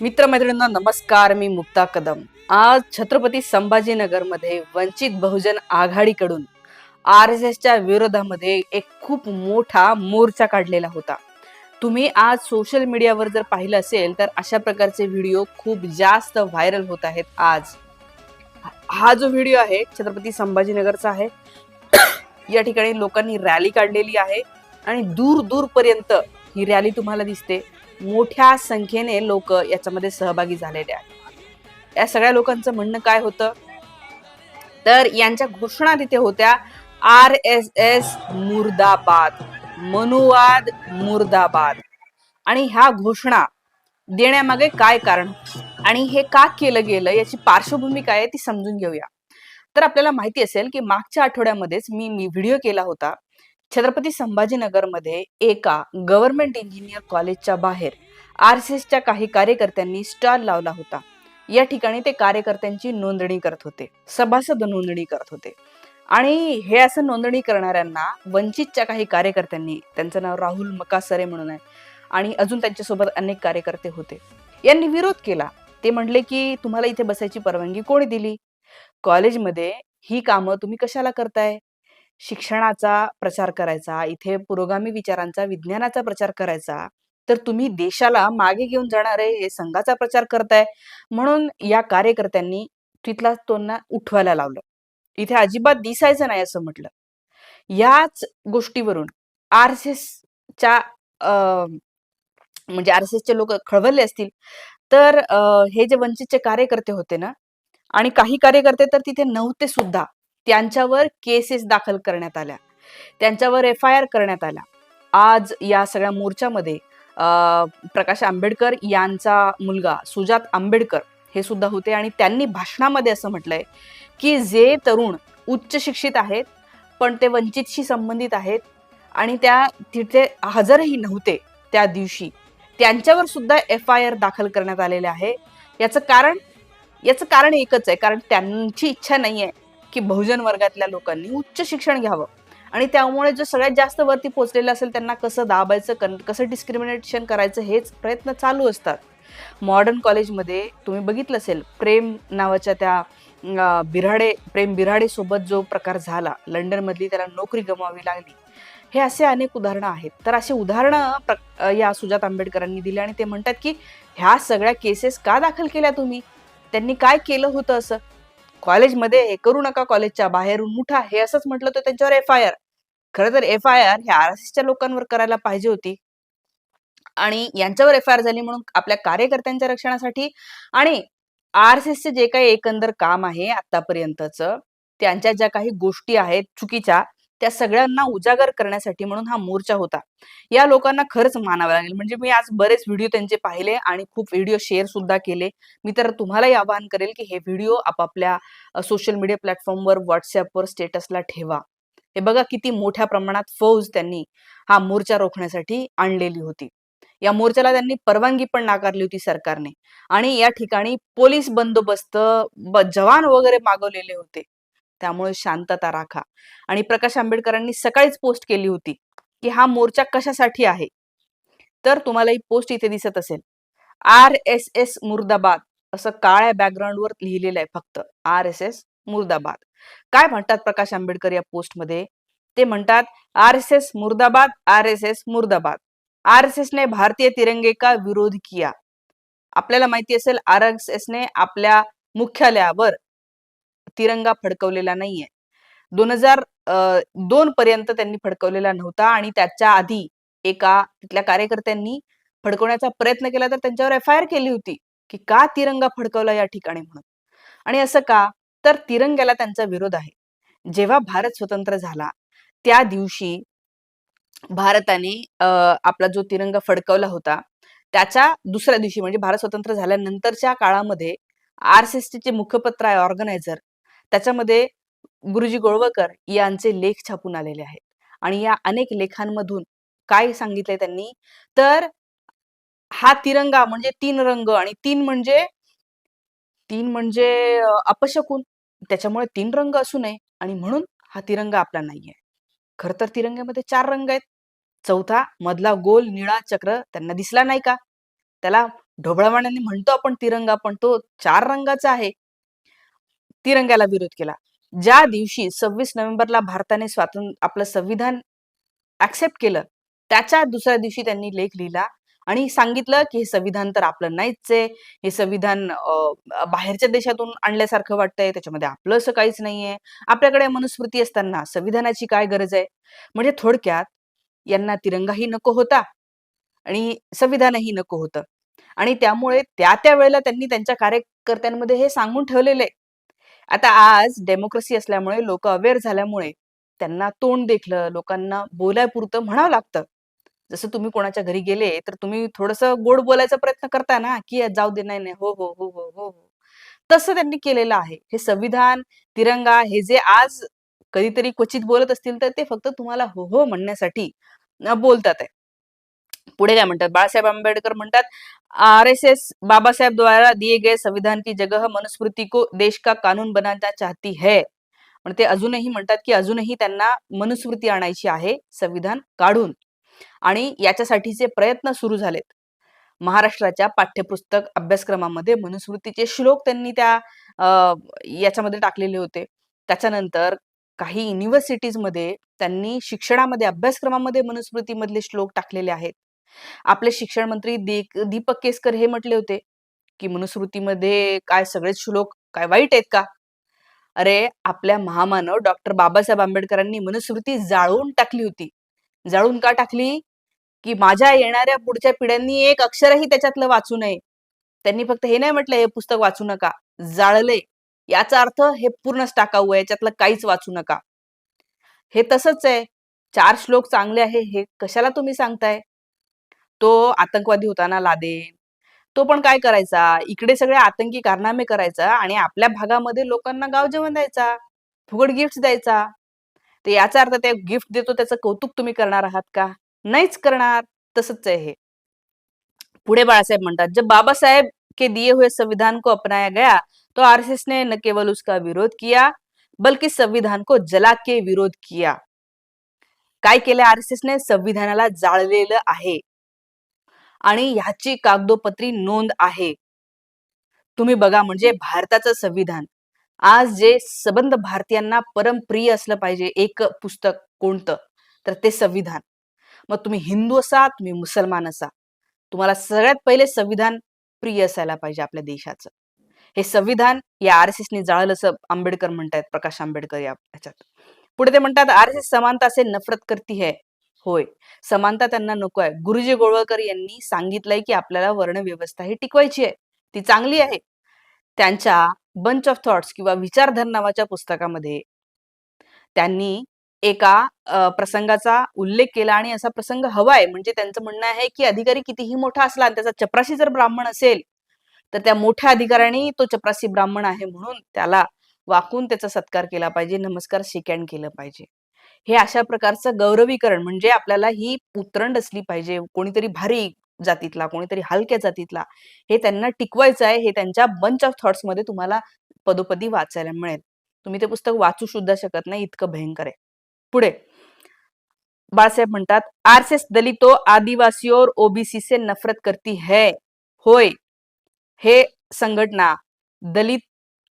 मित्रमैत्रिणींना नमस्कार मी मुक्ता कदम. आज छत्रपती संभाजीनगरमध्ये वंचित बहुजन आघाडीकडून आर एस एसच्या विरोधामध्ये एक खूप मोठा मोर्चा काढलेला होता. तुम्ही आज सोशल मीडियावर जर पाहिलं असेल तर अशा प्रकारचे व्हिडिओ खूप जास्त व्हायरल होत आहेत आज. हा जो व्हिडिओ आहे छत्रपती संभाजीनगरचा आहे. या ठिकाणी लोकांनी रॅली काढलेली आहे आणि दूर दूरपर्यंत ही रॅली तुम्हाला दिसते. मोठ्या संख्येने लोक याच्यामध्ये सहभागी झालेले आहेत. या सगळ्या लोकांचं म्हणणं काय होतं? तर यांच्या घोषणा तिथे होत्या आर एस एस मुर्दाबाद मनुवाद मुर्दाबाद. आणि ह्या घोषणा देण्यामागे काय कारण? आणि हे का केलं गेलं? याची पार्श्वभूमी काय आहे ती समजून घेऊया. तर आपल्याला माहिती असेल की मागच्या आठवड्यामध्येच मी मी व्हिडिओ केला होता. छत्रपती संभाजीनगरमध्ये एका गव्हर्नमेंट इंजिनियर कॉलेजच्या बाहेर आर सी एसच्या काही कार्यकर्त्यांनी स्टॉल लावला होता. या ठिकाणी ते कार्यकर्त्यांची नोंदणी करत होते. सभासद नोंदणी करत होते. आणि हे असं नोंदणी करणाऱ्यांना वंचितच्या काही कार्यकर्त्यांनी त्यांचं नाव राहुल मकासरे म्हणून आहे आणि अजून त्यांच्यासोबत अनेक कार्यकर्ते होते. यांनी विरोध केला. ते म्हणले की तुम्हाला इथे बसायची परवानगी कोणी दिली? कॉलेजमध्ये ही कामं तुम्ही कशाला करताय? शिक्षणाचा प्रचार करायचा इथे पुरोगामी विचारांचा विज्ञानाचा प्रचार करायचा तर तुम्ही देशाला मागे घेऊन जाणारे हे संघाचा प्रचार करताय. म्हणून या कार्यकर्त्यांनी तिथला तोंडा उठवायला लावलं. इथे अजिबात दिसायचं नाही असं म्हटलं. याच गोष्टीवरून आर एस एसच्या म्हणजे आर एस एसचे लोक खळबळले असतील तर हे जे वंचितचे कार्यकर्ते होते ना आणि काही कार्यकर्ते तर तिथे नव्हते सुद्धा. त्यांच्यावर केसेस दाखल करण्यात आल्या. त्यांच्यावर एफ आय आर करण्यात आला. आज या सगळ्या मोर्चामध्ये प्रकाश आंबेडकर यांचा मुलगा सुजात आंबेडकर हे सुद्धा होते आणि त्यांनी भाषणामध्ये असं म्हटलंय की जे तरुण उच्च शिक्षित आहेत पण ते वंचितशी संबंधित आहेत आणि त्या तिथे हजरही नव्हते त्या दिवशी. त्यांच्यावर सुद्धा एफ आय आर दाखल करण्यात आलेले आहे. याचं कारण याचं कारण एकच आहे कारण त्यांची इच्छा नाही आहे की बहुजन वर्गातल्या लोकांनी उच्च शिक्षण घ्यावं. आणि त्यामुळे जो सगळ्यात जास्त वरती पोहोचलेलं असेल त्यांना कसं दाबायचं कन- कसं डिस्क्रिमिनेशन करायचं हेच प्रयत्न चालू असतात. मॉडर्न कॉलेजमध्ये तुम्ही बघितलं असेल प्रेम नावाच्या त्या बिराडे प्रेम बिराडेसोबत जो प्रकार झाला लंडनमधली त्याला नोकरी गमावी लागली. हे असे अनेक उदाहरणं आहेत. तर असे उदाहरणं प्र- या सुजात आंबेडकरांनी दिली आणि ते म्हणतात की ह्या सगळ्या केसेस का दाखल केल्या तुम्ही? त्यांनी काय केलं होतं असं? कॉलेजमध्ये हे करू नका कॉलेजच्या बाहेरून उठा हे असंच म्हटलं तर त्यांच्यावर एफ आय आर खर तर एफ आय आर हे आर एस एसच्या लोकांवर करायला पाहिजे होती. आणि यांच्यावर एफ आय आर झाली म्हणून आपल्या कार्यकर्त्यांच्या रक्षणासाठी आणि आर एस एसचे जे काही एकंदर काम आहे आतापर्यंतच त्यांच्या ज्या काही गोष्टी आहेत चुकीच्या त्या सगळ्यांना उजागर करण्यासाठी म्हणून हा मोर्चा होता. या लोकांना खरंच मानावं लागेल. म्हणजे मी आज बरेच व्हिडिओ त्यांचे पाहिले आणि खूप व्हिडिओ शेअर सुद्धा केले. मी तर तुम्हालाही आवाहन करेल की हे व्हिडिओ आपापल्या सोशल मीडिया प्लॅटफॉर्मवर व्हॉट्सअपवर स्टेटसला ठेवा. हे बघा किती मोठ्या प्रमाणात फौज त्यांनी हा मोर्चा रोखण्यासाठी आणलेली होती. या मोर्चाला त्यांनी परवानगी पण नाकारली होती सरकारने. आणि या ठिकाणी पोलीस बंदोबस्त जवान वगैरे मागवलेले होते. त्यामुळे शांतता राखा. आणि प्रकाश आंबेडकरांनी सकाळीच पोस्ट केली होती की हा मोर्चा कशासाठी आहे? तर तुम्हाला ही पोस्ट इथे दिसत असेल. आर एस एस मुर्दाबाद असं काळ्या बॅकग्राऊंडवर लिहिलेलं आहे फक्त आर एस एस मुर्दाबाद. काय म्हणतात प्रकाश आंबेडकर या पोस्टमध्ये? ते म्हणतात आर एस एस मुर्दाबाद आर एस एस मुर्दाबाद. आर एस एसने भारतीय तिरंगे का विरोध किया. आपल्याला माहिती असेल आर एस एसने आपल्या मुख्यालयावर तिरंगा फडकवलेला नाहीये. दोन हजार दोन पर्यंत त्यांनी फडकवलेला नव्हता आणि त्याच्या आधी एका तिथल्या कार्यकर्त्यांनी फडकवण्याचा प्रयत्न केला तर त्यांच्यावर एफ आय आर केली होती की का तिरंगा फडकवला या ठिकाणी म्हणून. आणि असं का? तर तिरंग्याला त्यांचा विरोध आहे. जेव्हा भारत स्वतंत्र झाला त्या दिवशी भारताने आपला जो तिरंगा फडकवला होता त्याच्या दुसऱ्या दिवशी म्हणजे भारत स्वतंत्र झाल्यानंतरच्या काळामध्ये आर मुखपत्र आहे ऑर्गनायझर त्याच्यामध्ये गुरुजी गोळवकर यांचे लेख छापून आलेले आहेत. आणि या अनेक लेखांमधून काय सांगितलंय त्यांनी? तर हा तिरंगा म्हणजे तीन रंग आणि तीन म्हणजे तीन म्हणजे अपशकून अपशकुन. त्याच्यामुळे तीन रंग असू नये आणि म्हणून हा तिरंगा आपला नाहीये. खर तर तिरंग्यामध्ये चार रंग आहेत. चौथा मधला गोल निळा चक्र त्यांना दिसला नाही का? त्याला ढोबळवाण्यांनी म्हणतो आपण तिरंगा पण तो चार रंगाचा आहे. तिरंग्याला विरोध केला. ज्या दिवशी सव्वीस नोव्हेंबरला भारताने स्वातंत्र्य आपलं संविधान ऍक्सेप्ट केलं त्याच्या दुसऱ्या दिवशी त्यांनी लेख लिहिला आणि सांगितलं की हे संविधान तर आपलं नाहीच आहे हे संविधान बाहेरच्या देशातून आणल्यासारखं वाटतंय. त्याच्यामध्ये आपलं असं काहीच नाहीये. आपल्याकडे मनुस्मृती असताना संविधानाची काय गरज आहे? म्हणजे थोडक्यात यांना तिरंगाही नको होता आणि संविधानही नको होतं. आणि त्यामुळे त्या त्या वेळेला त्यांनी त्यांच्या कार्यकर्त्यांमध्ये हे सांगून ठेवलेलं आहे. आता आज डेमोक्रेसी असल्यामुळे लोक अवेअर झाल्यामुळे त्यांना तोंड देखलं लोकांना बोलायपुरतं म्हणावं लागतं. जसं तुम्ही कोणाच्या घरी गेले तर तुम्ही थोडस गोड बोलायचा प्रयत्न करता ना की जाऊ दे नाही नाही हो हो हो हो हो हो. तसं त्यांनी केलेलं आहे. हे संविधान तिरंगा हे जे आज कधीतरी क्वचित बोलत असतील तर ते फक्त तुम्हाला हो हो म्हणण्यासाठी बोलतात आहे. पुढे काय म्हणतात? बाळासाहेब आंबेडकर म्हणतात R S S Baba Saheb द्वारा दिए गए संविधान की जगह मनुस्मृति को देश का कानून बनाना चाहती है. पण ते अजूनही म्हणतात की अजूनही त्यांना मनुस्मृती आणायची आहे संविधान काढून. आणि याच्यासाठीचे प्रयत्न सुरू झालेत. महाराष्ट्राच्या पाठ्यपुस्तक अभ्यासक्रमामध्ये मनुस्मृतीचे श्लोक त्यांनी त्या अं, याच्यामध्ये टाकलेले होते. त्याच्यानंतर काही युनिव्हर्सिटीजमध्ये त्यांनी शिक्षणामध्ये अभ्यासक्रमामध्ये मनुस्मृतीमधले श्लोक टाकलेले आहेत. आपले शिक्षण मंत्री दीपक केसकर हे म्हटले होते की मनुस्मृतीमध्ये काय सगळेच श्लोक काय वाईट आहेत का? अरे आपल्या महामानव डॉक्टर बाबासाहेब आंबेडकरांनी मनुस्मृती जाळून टाकली होती. जाळून का टाकली? की माझ्या येणाऱ्या पुढच्या पिढ्यांनी एक अक्षरही त्याच्यातलं वाचू नये. त्यांनी फक्त हे नाही म्हटलं हे पुस्तक वाचू नका. जाळले. याचा अर्थ हे पूर्णच टाकाऊ आहे याच्यातलं काहीच वाचू नका. हे तसंच आहे. चार श्लोक चांगले आहे हे कशाला तुम्ही सांगताय? तो आतंकवादी होताना लादेन तो पण काय करायचा? इकडे सगळे आतंकी कारनामे करायचा आणि आपल्या भागामध्ये लोकांना गाव जेवण द्यायचा फुगड गिफ्ट द्यायचा. तर याचा अर्थ ते गिफ्ट देतो त्याचं कौतुक तुम्ही करणार आहात का? नाहीच करणार. तसंच आहे हे. पुढे बाळासाहेब म्हणतात जब बाबासाहेब के दिए हुए संविधान को अपनाया गया तो आरएसएस ने न केवल उसका विरोध किया बल्कि संविधान को जला के विरोध किया. काय केलं? आरएसएस ने संविधानाला जाळलेलं आहे. आणि ह्याची कागदोपत्री नोंद आहे. तुम्ही बघा म्हणजे भारताचं संविधान. आज जे सबंध भारतीयांना परमप्रिय असलं पाहिजे एक पुस्तक कोणतं? तर ते संविधान. मग तुम्ही हिंदू असा तुम्ही मुसलमान असा. तुम्हाला सगळ्यात पहिले संविधान प्रिय असायला पाहिजे आपल्या देशाचं. हे संविधान या आर एस एसने जाळलं असं आंबेडकर म्हणतायत प्रकाश आंबेडकर या ह्याच्यात. पुढे ते म्हणतात आर एस एस समानता से नफरत करती है. होय. समानता त्यांना नको आहे. गुरुजी गोळवळकर यांनी सांगितलंय की आपल्याला वर्णव्यवस्था ही टिकवायची आहे. ती चांगली आहे. त्यांच्या बंच ऑफ थॉट्स किंवा विचारधर नावाच्या पुस्तकामध्ये त्यांनी एका प्रसंगाचा उल्लेख केला आणि असा प्रसंग हवाय म्हणजे त्यांचं म्हणणं आहे की अधिकारी कितीही मोठा असला आणि त्याचा चपराशी जर ब्राह्मण असेल तर त्या मोठ्या अधिकाऱ्याने तो चपरासी ब्राह्मण आहे म्हणून त्याला वाकून त्याचा सत्कार केला पाहिजे नमस्कार शिकॅन केलं पाहिजे. हे अशा प्रकारचं गौरवीकरण म्हणजे आपल्याला ही उतरंड असली पाहिजे कोणीतरी भारी जातीतला कोणीतरी हलक्या जातीतला हे त्यांना टिकवायचं आहे हे त्यांच्या बंच ऑफ थॉट्समध्ये तुम्हाला पदोपदी वाचायला मिळेल. तुम्ही ते पुस्तक वाचू सुद्धा शकत नाही इतकं भयंकर आहे. पुढे. बाळासाहेब म्हणतात आरसेस दलितो आदिवासी और ओबीसी से नफरत करती है. होय. हे संघटना दलित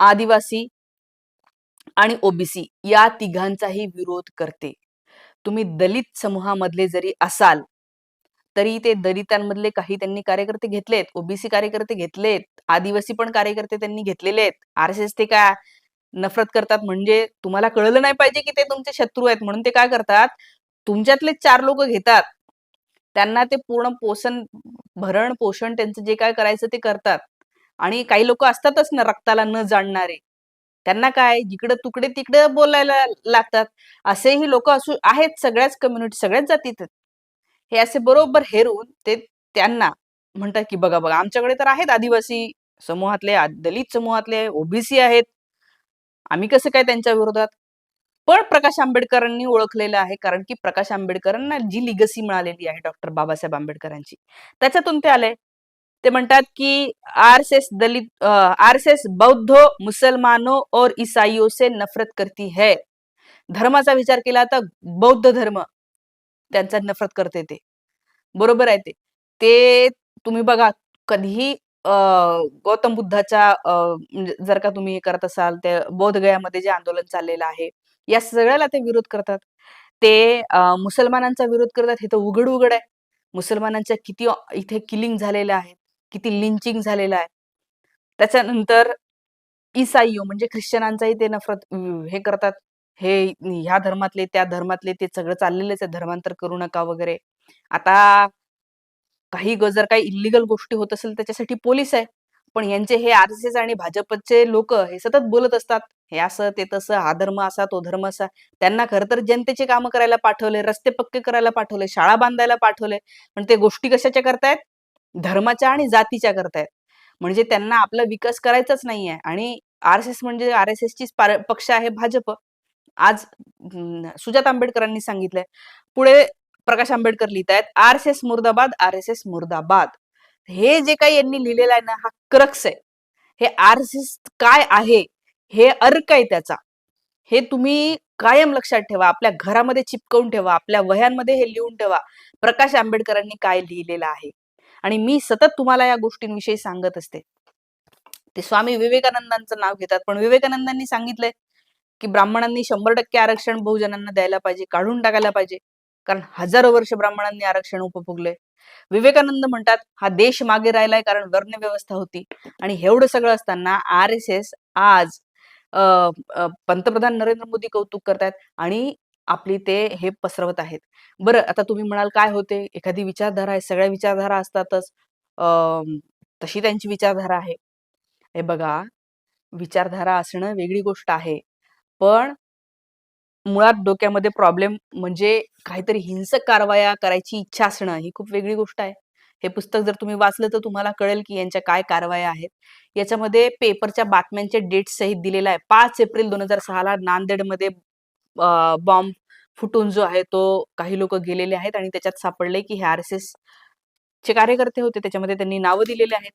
आदिवासी आणि ओबीसी या तिघांचाही विरोध करते. तुम्ही दलित समूहामधले जरी असाल तरी ते दलितांमधले काही त्यांनी कार्यकर्ते घेतलेत ओबीसी कार्यकर्ते घेतलेत आदिवासी पण कार्यकर्ते त्यांनी घेतलेले आहेत. आर एस एस ते काय नफरत करतात म्हणजे तुम्हाला कळलं नाही पाहिजे की ते तुमचे शत्रू आहेत म्हणून ते काय करतात? तुमच्यातले चार लोक घेतात. त्यांना ते पूर्ण पोषण भरण पोषण त्यांचं जे काय करायचं ते करतात. आणि काही लोक असतातच ना रक्ताला न जाणणारे. त्यांना काय जिकडे तुकडे तिकडे बोलायला लागतात असेही लोक असू आहेत सगळ्याच कम्युनिटी सगळ्याच जातीत. हे असे बरोबर हेरून ते त्यांना म्हणतात की बघा बघा आमच्याकडे तर आहेत आदिवासी समूहातले दलित समूहातले ओबीसी आहेत. आम्ही कसं काय त्यांच्या विरोधात? पण प्रकाश आंबेडकरांनी ओळखलेलं आहे कारण की प्रकाश आंबेडकरांना जी लिगसी मिळालेली आहे डॉक्टर बाबासाहेब आंबेडकरांची त्याच्यातून ते आले. ते म्हणतात की आर एस दलित आर एस बौद्ध मुसलमानो और ईसाइयों से नफरत करती है. धर्माचा विचार केला तर बौद्ध धर्म त्यांचा नफरत करते ते. बरोबर आहे ते. ते तुम्ही बघा कधीही अ, गौतम बुद्धाच्या म्हणजे जर का तुम्ही हे करत असाल, ते बोधगयामध्ये जे आंदोलन चाललेलं आहे, या सगळ्याला ते विरोध करतात. ते मुसलमानांचा विरोध करतात. हे तर उघड-उघड आहे. मुसलमानांच्या किती इथे किलिंग झालेलं आहे, किती लिंचिंग झालेलं आहे. त्याच्यानंतर इसाईयो म्हणजे ख्रिश्चनांचाही ते नफरत हे करतात. हे ह्या धर्मातले, त्या धर्मातले ते सगळं चाललेलंच आहे, धर्मांतर करू नका वगैरे. आता काही ग जर काही इल्लीगल गोष्टी होत असेल त्याच्यासाठी पोलीस आहे. पण यांचे हे आर-एस-एस आणि भाजपचे लोक हे सतत बोलत असतात. हे असं, ते तसं, हा धर्म असा, तो धर्म असा. त्यांना खरं तर जनतेचे कामं करायला पाठवले, रस्ते पक्के करायला पाठवले, शाळा बांधायला पाठवले. पण ते गोष्टी कशाच्या करतायत? धर्माच्या आणि जातीच्या करतायत. म्हणजे त्यांना आपला विकास करायचाच नाहीये आणि आर-एस-एस म्हणजे आर-एस-एसचीच पक्ष आहे भाजप. आज सुजात आंबेडकरांनी सांगितलंय. पुढे प्रकाश आंबेडकर लिहितायत, आर-एस-एस मुर्दाबाद, आर-एस-एस मुर्दाबाद. हे जे काही यांनी लिहिलेलं आहे ना, हा क्रक्स आहे. हे आर-एस-एस काय आहे? हे अर्क आहे त्याचा. हे तुम्ही कायम लक्षात ठेवा. आपल्या घरामध्ये चिपकवून ठेवा. आपल्या वह्यांमध्ये हे लिहून ठेवा. प्रकाश आंबेडकरांनी काय लिहिलेलं आहे. आणि मी सतत तुम्हाला या गोष्टींविषयी सांगत असते. ते स्वामी विवेकानंदांचं नाव घेतात. पण विवेकानंदांनी सांगितलंय, की ब्राह्मणांनी 100% आरक्षण बहुजनांना द्यायला पाहिजे, काढून टाकायला पाहिजे. कारण हजारो वर्ष ब्राह्मणांनी आरक्षण उपभोगले विवेकानंद म्हणतात, हा देश मागे राहिलाय कारण वर्ण व्यवस्था होती. आणि एवढं सगळं असताना आर-एस-एस आज पंतप्रधान नरेंद्र मोदी कौतुक करतायत आणि आपली ते हे पसरवत आहेत. बरं आता तुम्ही म्हणाल काय होते? एखादी विचारधारा आहे, सगळ्या विचारधारा असतातच. तशी त्यांची विचारधारा आहे. हे बघा, विचारधारा असणं वेगळी गोष्ट आहे. पण मुळात डोक्यामध्ये प्रॉब्लेम म्हणजे काहीतरी हिंसक कारवाया करायची इच्छा असणं ही खूप वेगळी गोष्ट आहे. हे पुस्तक जर तुम्ही वाचलं तर तुम्हाला कळेल की यांच्या काय कारवाया आहेत. याच्यामध्ये पेपरच्या बातम्यांचे डेट सहित दिलेला आहे. पाच एप्रिल दोन हजार सहाला नांदेडमध्ये बॉम्ब फुटून जो आहे तो काही लोक गेलेले आहेत आणि त्याच्यात सापडले की हे आर-एस-एस चे कार्यकर्ते होते. त्याच्यामध्ये त्यांनी नावं दिलेली आहेत.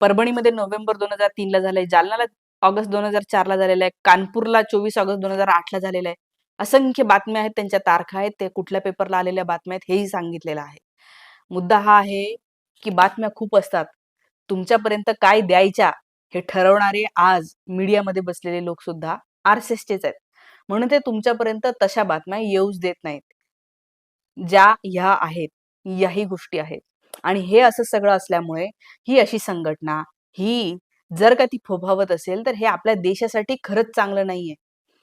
परभणीमध्ये नोव्हेंबर 2003 ला झालंय. जालनाला ऑगस्ट 2004 ला झालेलं आहे. कानपूरला 24 ऑगस्ट 2008 ला झालेलं आहे. असंख्य बातम्या आहेत, त्यांच्या तारखा आहेत, ते कुठल्या पेपरला आलेल्या बातम्या आहेत हेही सांगितलेलं आहे. मुद्दा हा आहे, की बातम्या खूप असतात. तुमच्यापर्यंत काय द्यायच्या हे ठरवणारे आज मीडियामध्ये बसलेले लोक सुद्धा आर-एस-एसचेच आहेत. म्हणून ते तुमच्यापर्यंत तशा बातम्या येऊच देत नाहीत. ज्या ह्या आहेत, याही गोष्टी आहेत. आणि हे असं सगळं असल्यामुळे ही अशी संघटना, ही जर का ती फोफावत असेल, तर हे आपल्या देशासाठी खरंच चांगलं नाहीये.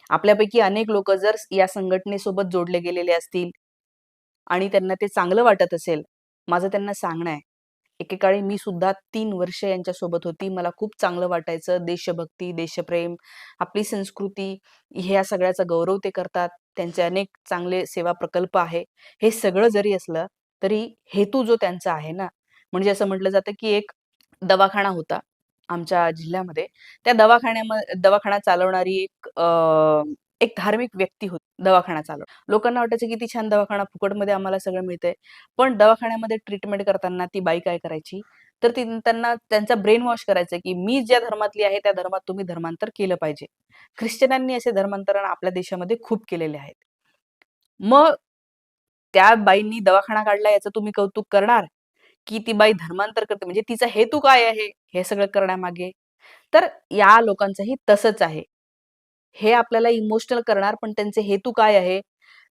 आपल्यापैकी अनेक लोक जर या संघटनेसोबत जोडले गेलेले असतील आणि त्यांना ते चांगलं वाटत असेल, माझं त्यांना सांगणं आहे, एकेकाळी मी सुद्धा तीन वर्ष यांच्यासोबत होती. मला खूप चांगलं वाटायचं. देशभक्ती, देशप्रेम, आपली संस्कृती ह्या सगळ्याचा गौरव ते करतात. त्यांचे अनेक चांगले सेवा प्रकल्प आहे. हे सगळं जरी असलं, तरी हेतू जो त्यांचा आहे ना, म्हणजे असं म्हटलं जातं, की एक दवाखाना होता आमच्या जिल्ह्यामध्ये. त्या दवाखान्यामध्ये दवाखाना चालवणारी एक एक धार्मिक व्यक्ती होती दवाखाना चालव लोकांना वाटायचं किती छान दवाखाना फुकटमध्ये आम्हाला सगळं मिळतंय. पण दवाखान्यामध्ये ट्रीटमेंट करताना ती बाई काय करायची, तर ती त्यांना त्यांचा ब्रेन वॉश करायचं, की मी ज्या धर्मातली आहे त्या धर्मात तुम्ही धर्मांतर केलं पाहिजे. ख्रिश्चनांनी असे धर्मांतरण आपल्या देशामध्ये खूप केलेले आहेत. मग त्या बाईंनी दवाखाना काढला याचं तुम्ही कौतुक करणार, की ती बाई धर्मांतर करते म्हणजे तिचा हेतू काय आहे हे सगळं करण्यामागे? तर या लोकांचंही तसंच आहे. हे आपल्याला इमोशनल करणार, पण त्यांचे हेतू काय आहे?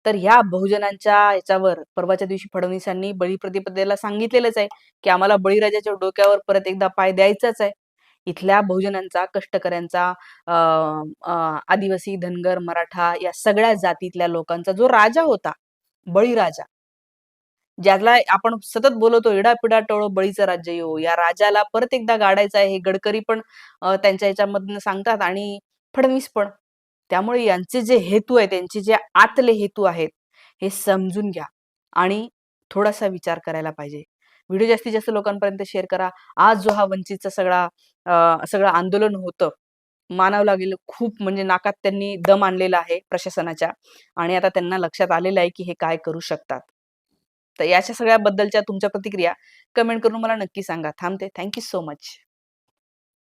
तर ह्या बहुजनांच्या याच्यावर परवाच्या दिवशी फडणवीसांनी बळीप्रतिपदेला सांगितलेलंच आहे, की आम्हाला बळीराजाच्या डोक्यावर परत एकदा पाय द्यायचाच आहे. इथल्या बहुजनांचा, कष्टकऱ्यांचा, अ, आदिवासी, धनगर, मराठा या सगळ्या जातीतल्या लोकांचा जो राजा होता, बळीराजा. ज्याला आपण सतत बोलवतो, "इडा-पिडा टळो बळीचं राज्य येऊ या राजाला परत एकदा गाडायचं आहे, हे गडकरी पण त्यांच्या याच्यामधनं सांगतात आणि फडणवीस पण. त्यामुळे यांचे जे हेतू आहेत, त्यांचे जे आतले हेतू आहेत, हे समजून घ्या आणि थोडासा विचार करायला पाहिजे. व्हिडिओ जास्तीत जास्त लोकांपर्यंत शेअर करा. आज जो हा वंचितचा सगळा सगळं आंदोलन होतं, मानावं लागेल खूप म्हणजे नाकात त्यांनी दम आणलेला आहे प्रशासनाच्या आणि आता त्यांना लक्षात आलेलं आहे, की हे काय करू शकतात. तर याच्या सगळ्याबद्दलच्या तुमच्या प्रतिक्रिया कमेंट करून मला नक्की सांगा. थांबते. Thank so much.